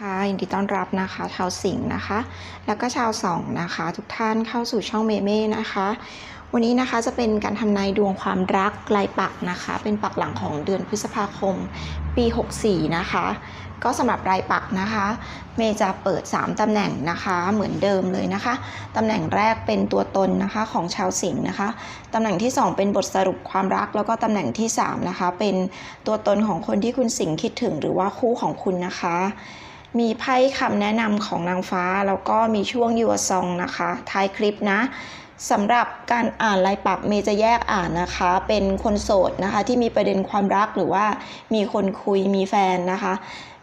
ค่ะยินดีต้อนรับนะคะชาวสิงห์นะคะ แล้วก็ชาวสองนะคะ ทุกท่านเข้าสู่ช่องเมเม่นะคะ วันนี้นะคะจะเป็นการทำนายดวงความรักรายปักนะคะ เป็นปักหลังของเดือนพฤษภาคม ปี 64 นะคะ ก็สำหรับรายปักนะคะ เมย์จะเปิด 3ตำแหน่งนะคะเหมือนเดิมเลยนะคะตำแหน่งแรกเป็นตัวตนนะคะของชาวสิงห์นะคะตำแหน่งที่ 2 เป็นบทสรุปความรัก แล้วก็ตำแหน่งที่3นะคะเป็นตัวตนของคนที่คุณสิงห์คิดถึงหรือว่าคู่ของคุณนะคะ มีไพ่คำแนะนำของนางฟ้า แล้วก็มีช่วงยูซองนะคะท้ายคลิปนะสำหรับการอ่านลายปักเมย์จะแยกอ่านนะคะ เป็นคนโสดนะคะ ที่มีประเด็นความรักหรือว่ามีคนคุยมีแฟนนะคะ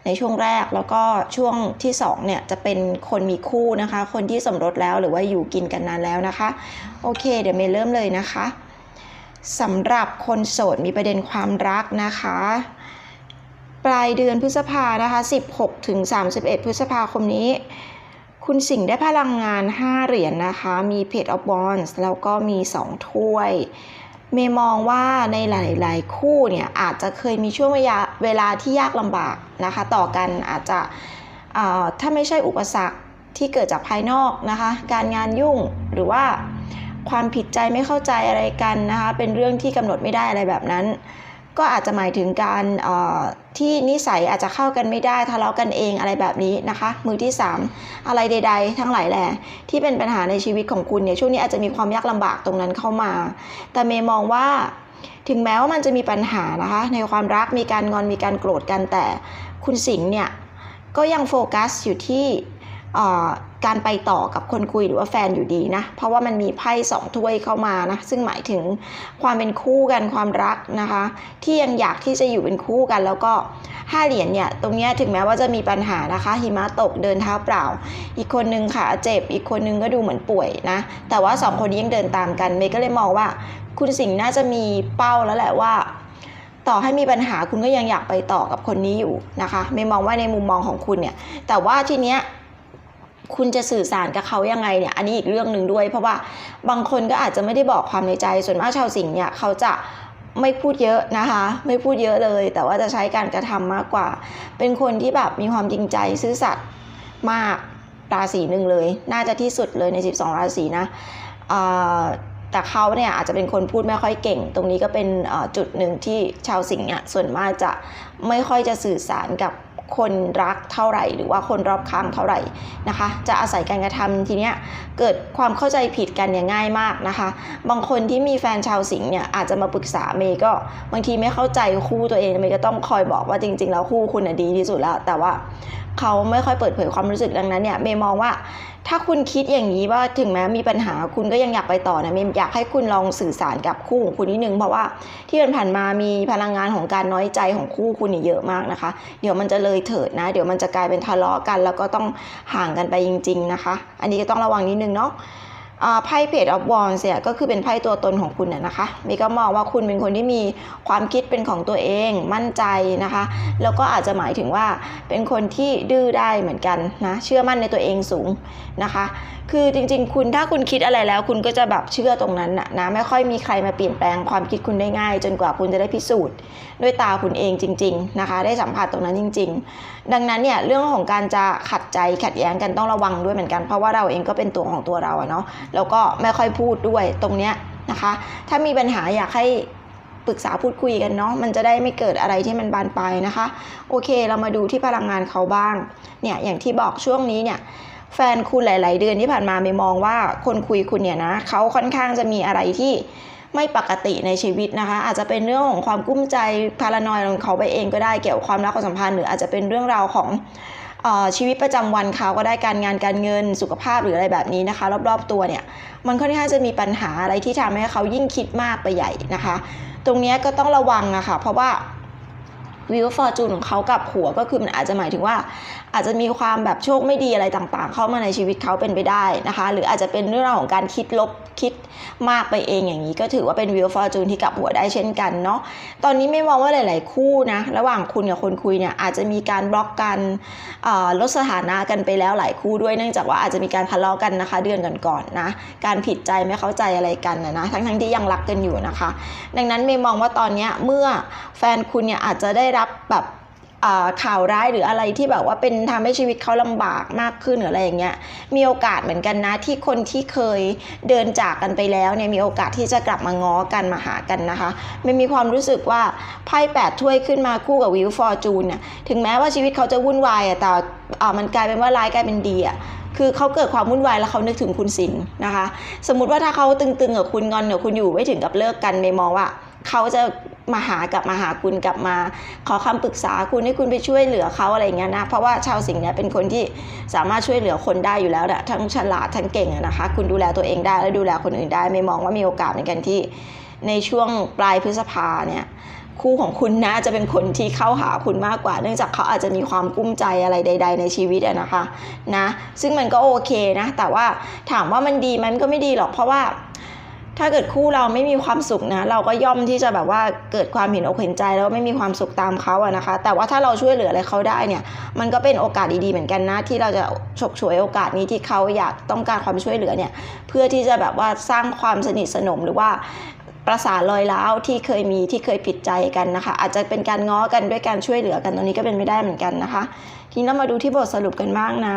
ในช่วงแรกแล้วก็ช่วงที่สองเนี่ยจะเป็นคนมีคู่นะคะ คนที่สมรสแล้วหรือว่าอยู่กินกันนานแล้วนะคะ โอเค เดี๋ยวเมย์เริ่มเลยนะคะสำหรับคนโสดมีประเด็นความรักนะคะ ปลายเดือนพฤษภานะคะ 16ถึง31 พฤษภาคมนี้ คุณสิงห์ได้พลังงาน 5 เหรียญนนะคะ มีเพจออฟบอนส์แล้วก็มี 2 ถ้วย เมมองว่าในหลาย ๆ คู่เนี่ย อาจจะเคยมีช่วงเวลาที่ยากลำบากนะคะ ต่อกันอาจจะถ้าไม่ใช่อุปสรรคที่เกิดจากภายนอกนะคะ การงานยุ่งหรือว่าความผิดใจไม่เข้าใจอะไรกันนะคะ เป็นเรื่องที่กำหนดไม่ได้อะไรแบบนั้น ก็อาจจะหมายถึงการที่นิสัยอาจจะเข้ากันไม่ได้ทะเลาะกันเองอะไรแบบนี้นะคะ มือที่ 3 อะไรใด ๆ ทั้งหลายแหละที่เป็นปัญหาในชีวิตของคุณเนี่ยช่วงนี้อาจจะมีความยากลำบากตรงนั้นเข้ามา แต่เมย์มองว่าถึงแม้ว่ามันจะมีปัญหานะคะ ในความรักมีการงอนมีการโกรธกันแต่คุณสิงห์เนี่ยก็ยังโฟกัสอยู่ที่ การไปต่อกับคนคุยหรือว่าแฟนอยู่ดีนะ เพราะว่ามันมีไพ่สองถ้วยเข้ามานะ ซึ่งหมายถึงความเป็นคู่กันความรักนะคะ ที่ยังอยากที่จะอยู่เป็นคู่กัน แล้วก็ห้าเหรียญเนี่ยตรงนี้ถึงแม้ว่าจะมีปัญหานะคะ หิมะตกเดินเท้าเปล่า อีกคนนึงขาเจ็บ อีกคนนึงก็ดูเหมือนป่วยนะ แต่ว่าสองคนนี้ยังเดินตามกันเมย์ก็เลยมองว่า คุณสิงห์น่าจะมีเป้าแล้วแหละว่าต่อให้มีปัญหาคุณก็ยังอยากไปต่อกับคนนี้อยู่นะคะเมย์มองว่าในมุมมองของคุณเนี่ย แต่ว่าทีเนี้ย คุณจะสื่อสารกับเขายังไงเนี่ย อันนี้อีกเรื่องหนึ่งด้วย เพราะว่าบางคนก็อาจจะไม่ได้บอกความในใจ ส่วนมากชาวสิงห์เนี่ยเขาจะไม่พูดเยอะนะคะ ไม่พูดเยอะเลย แต่ว่าจะใช้การกระทำมากกว่า เป็นคนที่แบบมีความจริงใจซื่อสัตย์มากราศีหนึ่งเลย น่าจะที่สุดเลยใน 12 ราศีนะแต่เขาเนี่ยอาจจะเป็นคนพูดไม่ค่อยเก่ง ตรงนี้ก็เป็นจุดหนึ่งที่ชาวสิงห์เนี่ยส่วนมากจะไม่ค่อยจะสื่อสารกับ คนรักเท่าไหร่ หรือว่าคนรอบข้างเท่าไหร่นะคะ จะอาศัยการกระทำทีเนี้ยเกิดความเข้าใจผิดกันเนี่ยง่ายมากนะคะ บางคนที่มีแฟนชาวสิงห์เนี่ยอาจจะมาปรึกษาเมย์ก็บางทีไม่เข้าใจคู่ตัวเองเมย์ก็ต้องคอยบอกว่าจริง ๆ แล้วคู่คุณน่ะดีที่สุดแล้ว แต่ว่าเขาไม่ค่อยเปิดเผยความรู้สึกดังนั้นเนี่ยเมย์มองว่า ถ้าคุณคิดอย่างนี้ว่าถึงแม้มีปัญหาคุณก็ยังอยากไปต่อนะมย์อยากให้คุณลองสื่อสารกับคู่ของคุณนิดนึงเพราะว่าที่ผ่านมามีพลังงานของการน้อยใจของคู่คุณเนี่ยเยอะมากนะคะ เดี๋ยวมันจะเลยเถิดนะ เดี๋ยวมันจะกลายเป็นทะเลาะกัน แล้วก็ต้องห่างกันไปจริง ๆนะคะ อันนี้ก็ต้องระวังนิดนึงเนาะ ไพ่เพจออฟวอนเนี่ยก็คือเป็นไพ่ตัวตนของคุณน่ยนะคะมีก็มองว่าคุณเป็นคนที่มีความคิดเป็นของตัวเองมั่นใจนะคะ แล้วก็อาจจะหมายถึงว่าเป็นคนที่ดื้อได้เหมือนกันนะเชื่อมั่นในตัวเองสูงนะคะ คือจริง ๆ คุณถ้าคุณคิดอะไรแล้ว คุณก็จะแบบเชื่อตรงนั้นนะนะไม่ค่อยมีใครมาเปลี่ยนแปลงความคิดคุณได้ง่าย จนกว่าคุณจะได้พิสูจน์ ด้วยตาคุณเองจริง ๆนะคะ ได้สัมผัสตรงนั้นจริง ๆ ดังนั้นเนี่ยเรื่องของการจะขัดใจขัดแย้งกันต้องระวังด้วยเหมือนกันเพราะว่าเราเองก็เป็นตัวของตัวเราอะเนาะแล้วก็ไม่ค่อยพูดด้วยตรงเนี้ยนะคะ ถ้ามีปัญหาอยากให้ปรึกษาพูดคุยกันเนาะมันจะได้ไม่เกิดอะไรที่มันบานปลายนะคะ โอเค เรามาดูที่พลังงานเขาบ้างเนี่ยอย่างที่บอกช่วงนี้เนี่ย แฟนคุณหลาย ๆ เดือนที่ผ่านมาไม่มองว่าคนคุยคุณเนี่ยนะเขาค่อนข้างจะมีอะไรที่ไม่ปกติในชีวิตนะคะ อาจจะเป็นเรื่องของความกุ้มใจพารานอยของเขาไปเองก็ได้เกี่ยวกับความรักความสัมพันธ์หรืออาจจะเป็นเรื่องราวของอชีวิตประจำวันเขาก็ได้การงานการเงินสุขภาพหรืออะไรแบบนี้นะคะ รอบๆตัวเนี่ย มันค่อนข้างจะมีปัญหาอะไรที่ทำให้เขายิ่งคิดมากไปใหญ่นะคะ ตรงนี้ก็ต้องระวังอะค่ะเพราะว่า วิวฟอร์จูนของเขากับหัวก็คือมันอาจจะหมายถึงว่า อาจจะมีความแบบโชคไม่ดีอะไรต่างๆ เข้ามาในชีวิตเขาเป็นไปได้นะคะ หรืออาจจะเป็นเรื่องของการคิดลบคิดมากไปเองอย่างนี้ ก็ถือว่าเป็นวิวฟอร์จูนที่กลับหัวได้เช่นกันเนาะตอนนี้ไม่มองว่าหลาย ๆ คู่นะระหว่างคุณกับคนคุยเนี่ยอาจจะมีการบล็อกกันลดสถานะกันไปแล้วหลายคู่ด้วยเนื่องจากว่าอาจจะมีการทะเลาะกันนะคะ เดือนก่อนๆนะการผิดใจไม่เข้าใจอะไรกันนะนะทั้งๆที่ยังรักกันอยู่นะคะ ดังนั้นเมย์มองว่าตอนนี้เมื่อแฟนคุณเนี่ยอาจจะได้รับแบบข่าวร้ายหรืออะไรที่แบบว่าเป็นทำให้ชีวิตเขาลำบากมากขึ้นหรืออะไรอย่างเงี้ยมีโอกาสเหมือนกันนะที่คนที่เคยเดินจากกันไปแล้วเนี่ยมีโอกาสที่จะกลับมาง้อกันมาหากันนะคะไม่มีความรู้สึกว่าไพ่แปดถ้วยขึ้นมาคู่กับวิวฟอร์จูนเนี่ยถึงแม้ว่าชีวิตเขาจะวุ่นวายอะแต่อ่ามันกลายเป็นว่าร้ายกลายเป็นดีอะคือเขาเกิดความวุ่นวายแล้วเขานึกถึงคุณสินนะคะ สมมุติว่าถ้าเขาตึงๆกับคุณงอนกับคุณอยู่ไม่ถึงกับเลิกกันไม่มองว่า เขาจะมาหากลับมาหาคุณกลับมา ขอคำปรึกษาคุณให้คุณไปช่วยเหลือเขาอะไรเงี้ยนะเพราะว่าชาวสิงห์เนี่ยเป็นคนที่สามารถช่วยเหลือคนได้อยู่แล้วแหละทั้งฉลาดทั้งเก่งนะคะ คุณดูแลตัวเองได้และดูแลคนอื่นได้ ไม่มองว่ามีโอกาสในการที่ในช่วงปลายพฤษภาเนี่ยคู่ของคุณนะจะเป็นคนที่เข้าหาคุณมากกว่า เนื่องจากเขาอาจจะมีความกุ้มใจอะไรใด ๆ ในชีวิตอะนะคะนะซึ่งมันก็โอเคนะ แต่ว่าถามว่ามันดีมันก็ไม่ดีหรอกเพราะว่า ถ้าเกิดคู่เราไม่มีความสุขนะ เราก็ย่อมที่จะแบบว่าเกิดความเห็นอกเห็นใจแล้วไม่มีความสุขตามเขาอะนะคะ แต่ว่าถ้าเราช่วยเหลืออะไรเขาได้เนี่ย มันก็เป็นโอกาสดีๆเหมือนกันนะที่เราจะฉกฉวยโอกาสนี้ที่เขาอยากต้องการความช่วยเหลือเนี่ย เพื่อที่จะแบบว่าสร้างความสนิทสนมหรือว่าประสานรอยร้าวที่เคยมีที่เคยผิดใจกันนะคะ อาจจะเป็นการง้อกันด้วยการช่วยเหลือกันตรงนี้ก็เป็นไม่ได้เหมือนกันนะคะ ทีนี้เรามาดูที่บทสรุปกันบ้างนะ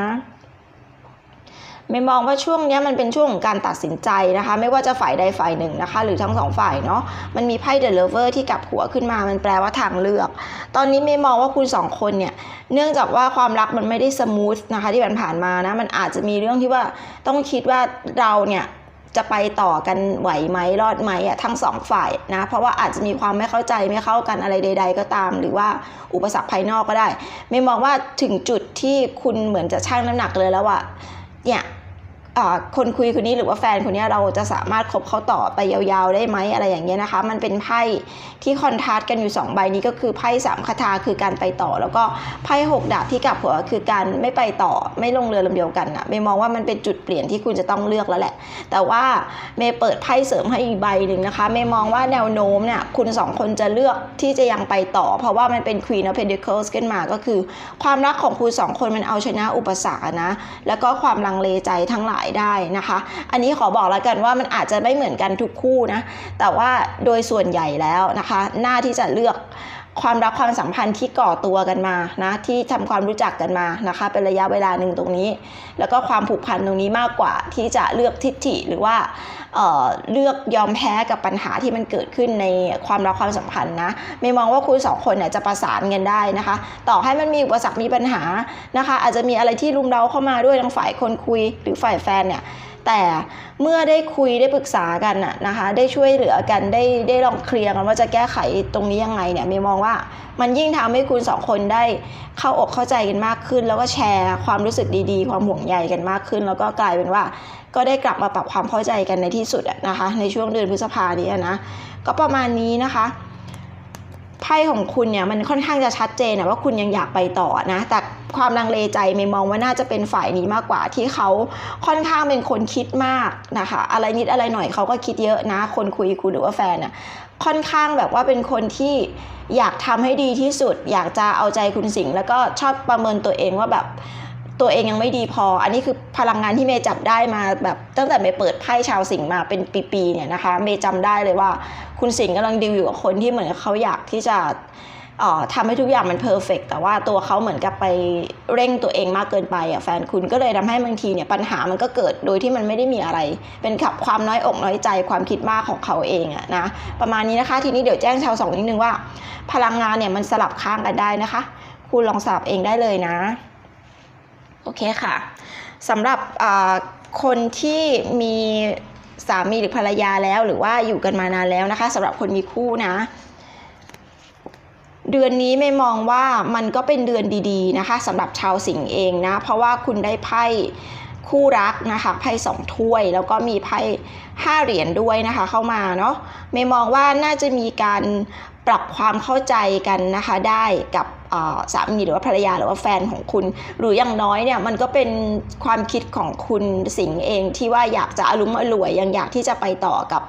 ไม่มองว่าช่วงนี้มันเป็นช่วงของการตัดสินใจนะคะ ไม่ว่าจะฝ่ายใดฝ่ายหนึ่งนะคะ หรือทั้งสองฝ่ายเนาะมันมีไพ่เดอะเลเวอร์ที่กลับหัวขึ้นมามันแปลว่าทางเลือก ตอนนี้ไม่มองว่าคุณสองคนเนี่ยเนื่องจากว่าความรักมันไม่ได้สมูทนะคะที่ผ่านมานะมันอาจจะมีเรื่องที่ว่าต้องคิดว่าเราเนี่ยจะไปต่อกันไหวไหมรอดไหมอะทั้งสองฝ่ายนะเพราะว่าอาจจะมีความไม่เข้าใจไม่เข้ากันอะไรใด ๆ ก็ตาม หรือว่าอุปสรรคภายนอกก็ได้ ไม่มองว่าถึงจุดที่คุณเหมือนจะชั่งน้ำหนักเลยแล้วว่า เนี่ยอ่า คนคุยคนนี้หรือว่าแฟนคนนี้เราจะสามารถคบเขาต่อไปยาวๆได้ไหมอะไรอย่างเงี้ยนะคะ มันเป็นไพ่ที่คอนทราสต์กันอยู่ 2 ใบนี้ก็คือไพ่สามคาถาคือการไปต่อ แล้วก็ไพ่หกดาบที่กลับหัวคือการไม่ไปต่อไม่ลงเรือลำเดียวกันอะเมย์มองว่ามันเป็นจุดเปลี่ยนที่คุณจะต้องเลือกแล้วแหละ แต่ว่าเมย์เปิดไพ่เสริมให้อีกใบหนึ่งนะคะเมย์มองว่าแนวโน้มเนี่ยคุณสองคนจะเลือกที่จะยังไปต่อ เพราะว่ามันเป็น Queen of Pentacles ขึ้นมาก็คือ ความรักของคุณสองคนมันเอาชนะอุปสรรคนะแล้วก็ความลังเลใจทั้งหลายได้นะคะ อันนี้ขอบอกแล้วกันว่ามันอาจจะไม่เหมือนกันทุกคู่นะ แต่ว่าโดยส่วนใหญ่แล้วนะคะ หน้าที่จะเลือก ความรักความสัมพันธ์ที่ก่อตัวกันมานะที่ทำความรู้จักกันมานะคะเป็นระยะเวลาหนึ่งตรงนี้ แล้วก็ความผูกพันตรงนี้มากกว่าที่จะเลือกทิฏฐิหรือว่าเอ่อเลือกยอมแพ้กับปัญหาที่มันเกิดขึ้นในความรักความสัมพันธ์นะไม่มองว่าคุณสองคนเนี่ยจะประสานกันได้นะคะ ต่อให้มันมีอุปสรรคมีปัญหานะคะ อาจจะมีอะไรที่รุมเร้าเข้ามาด้วยทั้งฝ่ายคนคุยหรือฝ่ายแฟนเนี่ย แต่เมื่อได้คุยได้ปรึกษากันน่ะนะคะได้ช่วยเหลือกันได้ได้ลองเคลียร์กันว่าจะแก้ไขตรงนี้ยังไงเนี่ยมย์มองว่ามันยิ่งทำให้คุณสองคนได้เข้าอกเข้าใจกันมากขึ้น แล้วก็แชร์ความรู้สึกดีๆ ความห่วงใยกันมากขึ้น แล้วก็กลายเป็นว่าก็ได้กลับมาปรับความเข้าใจกันในที่สุดนะคะในช่วงเดือนพฤษภานี้อะนะก็ประมาณนี้นะคะ ไพ่ของคุณเนี่ยมันค่อนข้างจะชัดเจนนะว่าคุณยังอยากไปต่อนะ แต่ความลังเลใจไม่มองว่าน่าจะเป็นฝ่ายนี้มากกว่าที่เขาค่อนข้างเป็นคนคิดมากนะคะ อะไรนิดอะไรหน่อยเขาก็คิดเยอะนะ คนคุยคุณหรือว่าแฟนน่ะค่อนข้างแบบว่าเป็นคนที่อยากทำให้ดีที่สุด อยากจะเอาใจคุณสิงห์แล้วก็ชอบประเมินตัวเองว่าแบบ ตัวเองยังไม่ดีพอ อันนี้คือพลังงานที่เมย์จับได้มาแบบตั้งแต่เมย์เปิดไพ่ชาวสิงห์มาเป็นปีๆเนี่ยนะคะเมย์จำได้เลยว่าคุณสิงห์กำลังดีลอยู่กับคนที่เหมือนเขาอยากที่จะทำให้ทุกอย่างมันเพอร์เฟกแต่ว่าตัวเขาเหมือนกับไปเร่งตัวเองมากเกินไปอะแฟนคุณก็เลยทำให้บางทีเนี่ยปัญหามันก็เกิดโดยที่มันไม่ได้มีอะไร เป็นขับความน้อยอกน้อยใจความคิดมากของเขาเองอะนะประมาณนี้นะคะ ทีนี้เดี๋ยวแจ้งชาวสองนิดนึงว่า พลังงานเนี่ยมันสลับข้างกันได้นะคะ คุณลองสลับเองได้เลยนะ โอเคค่ะสำหรับคนที่มีสามีหรือภรรยาแล้วหรือว่าอยู่กันมานานแล้วนะคะสำหรับคนมีคู่นะ เดือนนี้ไม่มองว่ามันก็เป็นเดือนดีๆนะคะสำหรับชาวสิงห์เองนะ เพราะว่าคุณได้ไพ่คู่รักนะคะไพ่สองถ้วย แล้วก็มีไพ่ห้าเหรียญด้วยนะคะเข้ามาเนาะไม่มองว่าน่าจะมีการปรับความเข้าใจกันนะคะได้กับ สามีหรือว่าภรรยาหรือว่าแฟนของคุณ หรืออย่างน้อยเนี่ยมันก็เป็นความคิดของคุณสิงเองที่ว่าอยากจะอารมณ์อร่วยยังอยากที่จะไปต่อกับ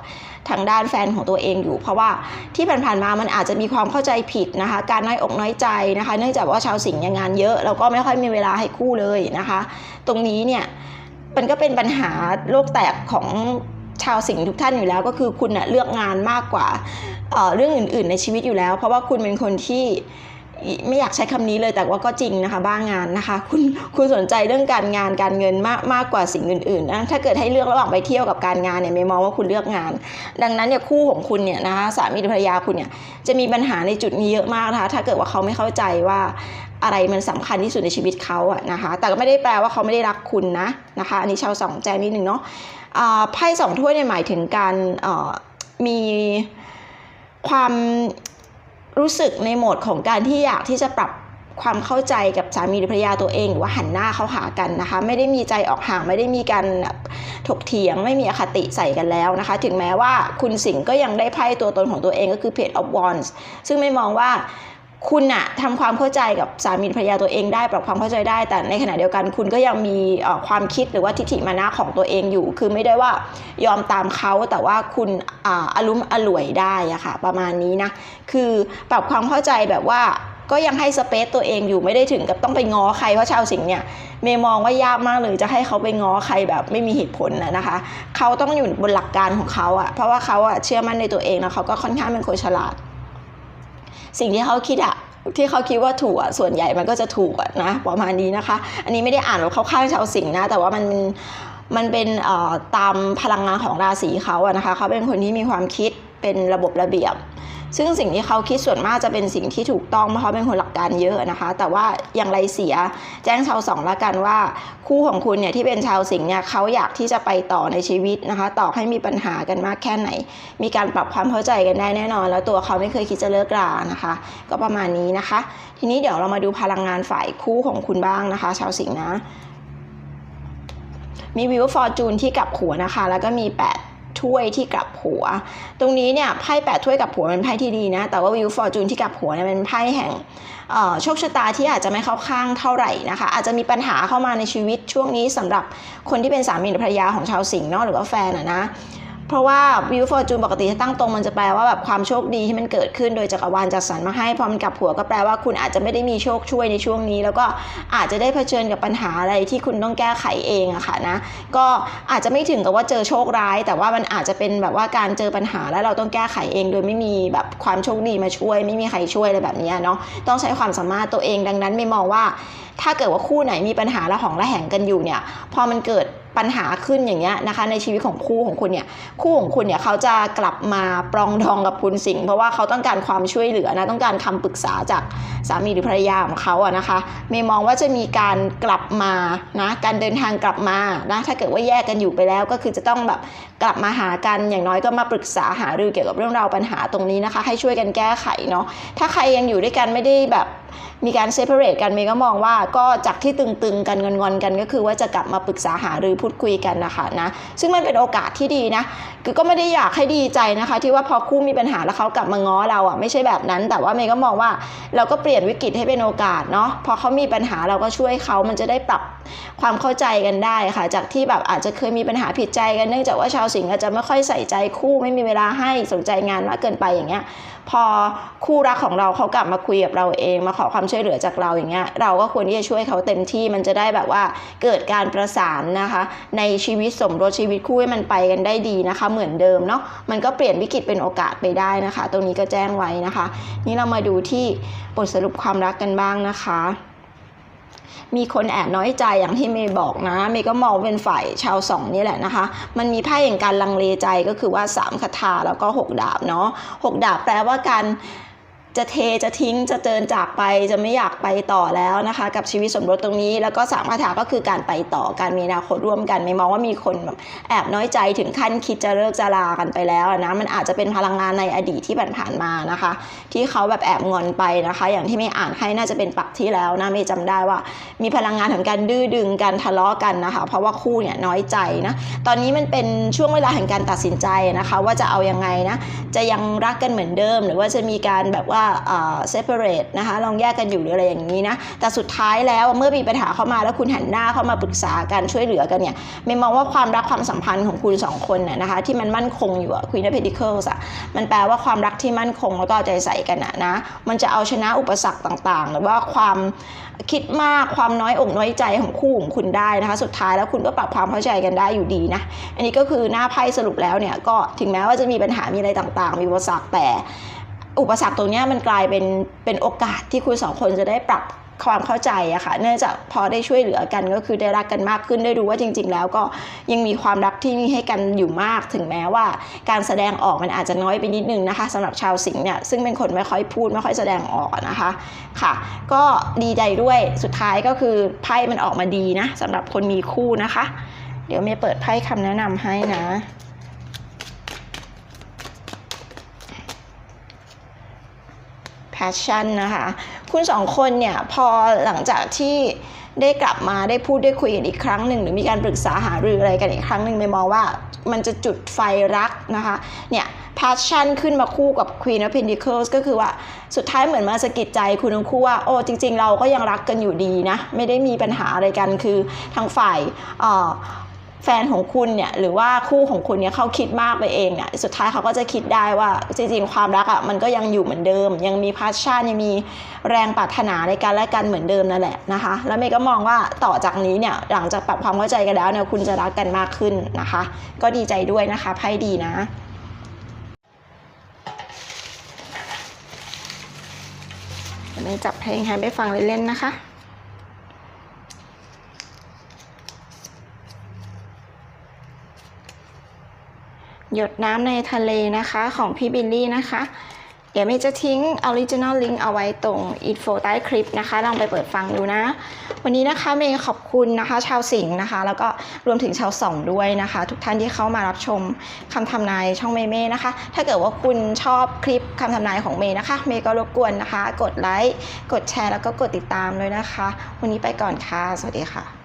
ทางด้านแฟนของตัวเองอยู่ เพราะว่าที่ผ่านๆมามันอาจจะมีความเข้าใจผิดนะคะ การน้อยอกน้อยใจนะคะ เนื่องจากว่าชาวสิงห์ยังงานเยอะแล้วก็ไม่ค่อยมีเวลาให้คู่เลยนะคะ ตรงนี้เนี่ยมันก็เป็นปัญหาโลกแตกของชาวสิงห์ทุกท่านอยู่แล้วก็คือคุณเน่ะเลือกงานมากกว่าเเรื่องอื่น ๆ ในชีวิตอยู่แล้ว เพราะว่าคุณเป็นคนที่ ไม่อยากใช้คำนี้เลยแต่ว่าก็จริงนะคะ บ้างงานนะคะ คุณคุณสนใจเรื่องการงานการเงินมากมากกว่าสิ่งอื่นๆนะถ้าเกิดให้เลือกระหว่างไปเที่ยวกับการงานเนี่ยไม่มองว่าคุณเลือกงาน ดังนั้นเนี่ยคู่ของคุณเนี่ยนะคะสามีภรรยาคุณเนี่ยจะมีปัญหาในจุดนี้เยอะมากนะคะถ้าเกิดว่าเขาไม่เข้าใจว่าอะไรมันสำคัญที่สุดในชีวิตเขาอะนะคะ แต่ก็ไม่ได้แปลว่าเขาไม่ได้รักคุณนะนะคะ อันนี้ชาวสองแจนิดนึงเนาะอ่าไพ่สองถ้วยเนี่ยหมายถึงการเอ่อมีความ รู้สึกในโหมดของการที่อยากที่จะปรับความเข้าใจกับสามีหรือภรรยาตัวเองหรือว่าหันหน้าเข้าหากันนะคะ ไม่ได้มีใจออกห่าง ไม่ได้มีการถกเถียง ไม่มีอคติใส่กันแล้วนะคะ ถึงแม้ว่าคุณสิงห์ก็ยังได้ไพ่ตัวตนของตัวเองก็คือ Page of Wands ซึ่งไม่มองว่า คุณอะทำความเข้าใจกับสามีภรรยาตัวเองได้ปรับความเข้าใจได้ แต่ในขณะเดียวกันคุณก็ยังมีความคิดหรือว่าทิฏฐิมานะของตัวเองอยู่ คือไม่ได้ว่ายอมตามเขาแต่ว่าคุณอาอารมณ์อร่วยได้อะค่ะประมาณนี้นะคือปรับความเข้าใจแบบว่าก็ยังให้สเปซตัวเองอยู่ไม่ได้ถึงกับต้องไปง้อใครเพราะชาวสิงห์เนี่ยเมย์มองว่ายากมากเลยจะให้เขาไปง้อใครแบบไม่มีเหตุผลนะนะคะ เขาต้องอยู่บนหลักการของเขาอะเพราะว่าเขาอะเชื่อมั่นในตัวเองแล้วเขาก็ค่อนข้างเป็นคนฉลาด สิ่งที่เขาคิดอะที่เขาคิดว่าถูกอะส่วนใหญ่มันก็จะถูกอะนะประมาณนี้นะคะ อันนี้ไม่ได้อ่านว่าเขาข้างชาวสิงห์นะ แต่ว่ามันมันเป็นตามพลังงานของราศีเขาอะนะคะเขาเป็นคนที่มีความคิด เป็นระบบระเบียบ ซึ่งสิ่งที่เขาคิดส่วนมากจะเป็นสิ่งที่ถูกต้องเพราะเขาเป็นคนหลักการเยอะนะคะ แต่ว่าอย่างไรเสียแจ้งชาวสองละกันว่า คู่ของคุณเนี่ยที่เป็นชาวสิงห์เนี่ยเขาอยากที่จะไปต่อในชีวิตนะคะ ต่อให้มีปัญหากันมากแค่ไหน มีการปรับความเข้าใจกันได้แน่นอน แล้วตัวเขาไม่เคยคิดจะเลิกรานะคะ ก็ประมาณนี้นะคะ ทีนี้เดี๋ยวเรามาดูพลังงานฝ่ายคู่ของคุณบ้างนะคะ ชาวสิงห์นะมีวิวฟอร์จูนที่กลับหัวนะคะ แล้วก็มี 8 ถ้วยที่กลับหัว ตรงนี้เนี่ยไพ่แปดถ้วยกลับหัวเป็นไพ่ที่ดีนะ แต่ว่าวิวฟอร์จูนที่กลับหัวเนี่ยเป็นไพ่แห่งโชคชะตาที่อาจจะไม่เข้าข้างเท่าไหร่นะคะ อาจจะมีปัญหาเข้ามาในชีวิตช่วงนี้สำหรับคนที่เป็นสามีหรือภรรยาของชาวสิงห์เนาะหรือว่าแฟนอะนะ เพราะว่าวิวฟอร์จูนปกติถ้าตั้งตรงมันจะแปลว่าแบบความโชคดีที่มันเกิดขึ้นโดยจักรวาลจัดสรรมาให้พอมันกลับหัวก็แปลว่าคุณอาจจะไม่ได้มีโชคช่วยในช่วงนี้ แล้วก็อาจจะได้เผชิญกับปัญหาอะไรที่คุณต้องแก้ไขเองอะค่ะนะก็อาจจะไม่ถึงกับว่าเจอโชคร้าย แต่ว่ามันอาจจะเป็นแบบว่าการเจอปัญหาแล้วเราต้องแก้ไขเอง โดยไม่มีแบบความโชคดีมาช่วย ไม่มีใครช่วยอะไรแบบนี้เนาะต้องใช้ความสามารถตัวเองดังนั้นไม่มองว่า ถ้าเกิดว่าคู่ไหนมีปัญหาละหองละแหงกันอยู่เนี่ยพอมันเกิด ปัญหาขึ้นอย่างเงี้ยนะคะในชีวิตของคู่ของคุณเนี่ยคู่ของคุณเนี่ยเขาจะกลับมาปรองดองกับคุณสิงเพราะว่าเขาต้องการความช่วยเหลือนะต้องการคำปรึกษาจากสามีหรือภรรยาของเขาอะนะคะเมย์มองว่าจะมีการกลับมานะการเดินทางกลับมานะถ้าเกิดว่าแยกกันอยู่ไปแล้วก็คือจะต้องแบบกลับมาหากันอย่างน้อยก็มาปรึกษาหารือเกี่ยวกับเรื่องราวปัญหาตรงนี้นะคะ ให้ช่วยกันแก้ไขเนาะถ้าใครยังอยู่ด้วยกันไม่ได้แบบ มีการเซ p a r a t e กันเมย์ก็มองว่าก็จากที่ตึงๆกันงอนๆกันก็คือว่าจะกลับมาปรึกษาหารือพูดคุยกันนะคะนะซึ่งมันเป็นโอกาสที่ดีนะคือก็ไม่ได้อยากให้ดีใจนะคะ ที่ว่าพอคู่มีปัญหาแล้วเขากลับมาง้อเราอะไม่ใช่แบบนั้น แต่ว่าเมย์ก็มองว่าเราก็เปลี่ยนวิกฤตให้เป็นโอกาสเนาะพอเขามีปัญหาเราก็ช่วยเขามันจะได้ปรับความเข้าใจกันได้ค่ะ จากที่แบบอาจจะเคยมีปัญหาผิดใจกันเนื่องจากว่าชาวสิงห์อาจจะไม่ค่อยใส่ใจคู่ไม่มีเวลาให้สนใจงานมากเกินไปอย่างเงี้ยพอคู่รักของเราเขากลับมาคุยกับเราเอง มาขอความช่วยเหลือจากเราอย่างเงี้ยเราก็ควรที่จะช่วยเขาเต็มที่มันจะได้แบบว่าเกิดการประสานนะคะ ในชีวิตสมรสชีวิตคู่ให้มันไปกันได้ดีนะคะ เหมือนเดิมเนาะมันก็เปลี่ยนวิกฤตเป็นโอกาสไปได้นะคะ ตรงนี้ก็แจ้งไว้นะคะ นี่เรามาดูที่บทสรุปความรักกันบ้างนะคะ มีคนแอบน้อยใจอย่างที่เมย์บอกนะเมย์ก็มองเป็นฝ่ายชาวสองนี่แหละนะคะ มันมีไพ่แห่งการลังเลใจก็คือว่า 3คาถาแล้วก็ 6 ดาบเนาะ6ดาบแปลว่าการ จะเทจะทิ้งจะเจินจากไปจะไม่อยากไปต่อแล้วนะคะ กับชีวิตสมรสตรงนี้ แล้วก็สามคาถาก็คือการไปต่อการมีอนาคตร่วมกัน ไม่มองว่ามีคนแบบแอบน้อยใจถึงขั้นคิดจะเลิกจะลากันไปแล้วนะมันอาจจะเป็นพลังงานในอดีตที่ผ่านมานะคะ ที่เขาแบบแอบงอนไปนะคะ อย่างที่ไม่อ่านให้น่าจะเป็นปักที่แล้วนะไม่จำได้ว่า มีพลังงานของการดื้อดึงการทะเลาะกันนะคะ เพราะว่าคู่เนี่ยน้อยใจนะตอนนี้มันเป็นช่วงเวลาแห่งการตัดสินใจนะคะ ว่าจะเอายังไงนะจะยังรักกันเหมือนเดิม หรือว่าจะมีการแบบว่าเอ่อ separate นะคะลองแยกกันอยู่หรืออะไรอย่างนี้นะแต่สุดท้ายแล้วเมื่อมีปัญหาเข้ามาแล้วคุณหันหน้าเข้ามาปรึกษากันช่วยเหลือกันเนี่ยไม่มองว่าความรักความสัมพันธ์ของคุณสองคนน่ะนะคะที่มันมั่นคงอยู่อะ Queen of Pentacles อะมันแปลว่าความรักที่มั่นคงแล้วก็เอใจใส่กันอะนะมันจะเอาชนะอุปสรรคต่างๆ หรือว่าความคิดมากความน้อยอกน้อยใจของคู่ของคุณได้นะคะ สุดท้ายแล้วคุณก็ปรับความเข้าใจกันได้อยู่ดีนะอันนี้ก็คือหน้าไพ่สรุปแล้วเนี่ยก็ถึงแม้ว่าจะมีปัญหามีอะไรต่างๆ มีอุปสรรคแต่ อุปสรรคตรงนี้มันกลายเป็นเป็นโอกาสที่คุณสองคนจะได้ปรับความเข้าใจอะค่ะเนื่องจากพอได้ช่วยเหลือกันก็คือได้รักกันมากขึ้นได้รู้ว่าจริง ๆ แล้วก็ยังมีความรักที่มีให้กันอยู่มากถึงแม้ว่า การแสดงออกมันอาจจะน้อยไปนิดนึงนะคะสำหรับชาวสิงห์เนี่ยซึ่งเป็นคนไม่ค่อยพูดไม่ค่อยแสดงออกนะคะค่ะ ก็ดีใจด้วยสุดท้ายก็คือไพ่มันออกมาดีนะสำหรับคนมีคู่นะคะ เดี๋ยวเมย์เปิดไพ่คำแนะนำให้นะ passion นะคะ คุณสองคนเนี่ยพอหลังจากที่ได้กลับมาได้พูดได้คุยกันอีกครั้งหนึ่งหรือมีการปรึกษาหารืออะไรกันอีกครั้งหนึ่งไม่มองว่ามันจะจุดไฟรักนะคะเนี่ย passion ขึ้นมาคู่กับ Queen of Pentacles ก็คือว่าสุดท้ายเหมือนมาสะกิดใจคุณทั้งคู่ว่าโอ้จริง ๆ เราก็ยังรักกันอยู่ดีนะ ไม่ได้มีปัญหาอะไรกันคือทางฝ่ายเอ่อ แฟนของคุณเนี่ยหรือว่าคู่ของคุณเนี่ยเขาคิดมากไปเองเนี่ยสุดท้ายเขาก็จะคิดได้ว่าจริงๆความรักอะ่ะมันก็ยังอยู่เหมือนเดิม ยังมีพาชั่นยังมีแรงปรารถนาในการและกันเหมือนเดิมนั่นแหละนะคะแล้วเมย์ก็มองว่าต่อจากนี้เนี่ยหลังจากปรับความเข้าใจกันแล้วเนี่ยคุณจะรักกันมากขึ้นนะคะ ก็ดีใจด้วยนะคะไพ่ดีนะเดี๋ยวเมย์จับเพลงให้ไปฟังเล่นๆนะคะ หยดน้ำในทะเลนะคะของพี่บิลลี่นะคะ เดี๋ยวเมย์จะทิ้ง original link เอาไว้ตรง info ใต้คลิปนะคะ ลองไปเปิดฟังดูนะ วันนี้นะคะเมย์ขอบคุณนะคะชาวสิงห์นะคะ แล้วก็รวมถึงชาวส่องด้วยนะคะ ทุกท่านที่เข้ามารับชมคำทำนายช่องเมย์เม่นะคะ ถ้าเกิดว่าคุณชอบคลิปคำทำนายของเมย์นะคะ เมย์ก็รบกวนนะคะ กดไลค์กดแชร์แล้วก็กดติดตามด้วยนะคะ วันนี้ไปก่อนค่ะ สวัสดีค่ะ